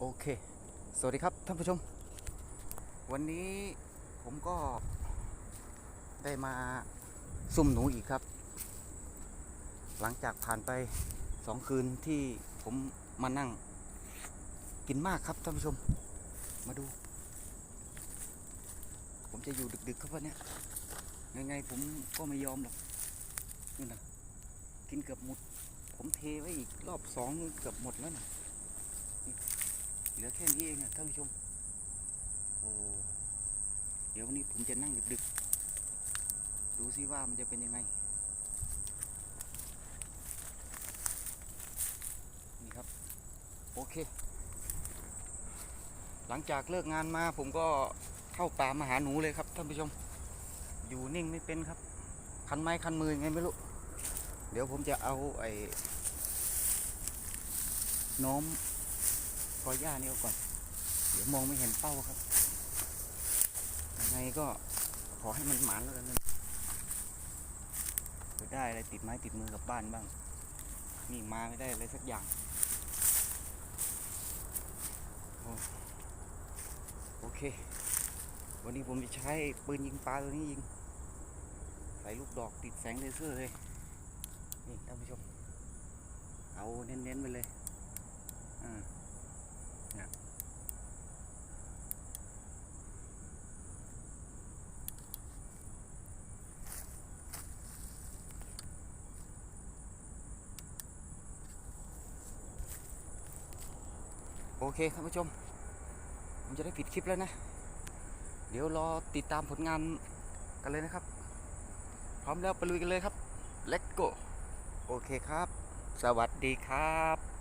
โอเค สวัสดีครับท่านผู้ชม วันนี้ผมก็ได้มาซุ่มหนูอีกครับ หลังจากผ่านไปสองคืนที่ผมมานั่ง กินมากครับท่านผู้ชม มาดู ผมจะอยู่ดึกๆครับวันนี้ยยังไงผมก็ไม่ยอมหรอกนี่นะกินเกือบหมด ผมเทไว้อีกรอบสองเกือบหมดแล้วนะ เหลือแค่นี้เองอะท่านผู้ชม โอ้ เดี๋ยววันนี้ผมจะนั่งดึกๆ ดูซิว่ามันจะเป็นยังไง นี่ครับ โอเค หลังจากเลิกงานมาผมก็เข้าป่ามาหาหนูเลยครับท่านผู้ชม อยู่นิ่งไม่เป็นครับ คันไม้คันมือยังไงไม่รู้ เดี๋ยวผมจะเอาไอ้น้อม กอหญ้านี่ก่อน เดี๋ยวมองไม่เห็นเป้าครับยังไงก็ขอให้มันหมานแล้วกันนะเผื่อได้อะไรติดไม้ติดมือกลับบ้านบ้าง นี่มาไม่ได้อะไรสักอย่างโอ้โอเค วันนี้ผมจะใช้ปืนยิงปลาตัวนี้ยิง ใส่ลูกดอกติดแสงเลเซอร์เลย นี่ท่านผู้ชม เอาเน้นๆไปเลย โอเคท่านผู้ชมผมจะได้ปิดคลิปแล้วนะ เดี๋ยวรอติดตามผลงานกันเลยนะครับ พร้อมแล้วไปลุยกันเลยครับ Let's go โอเคครับ สวัสดีครับ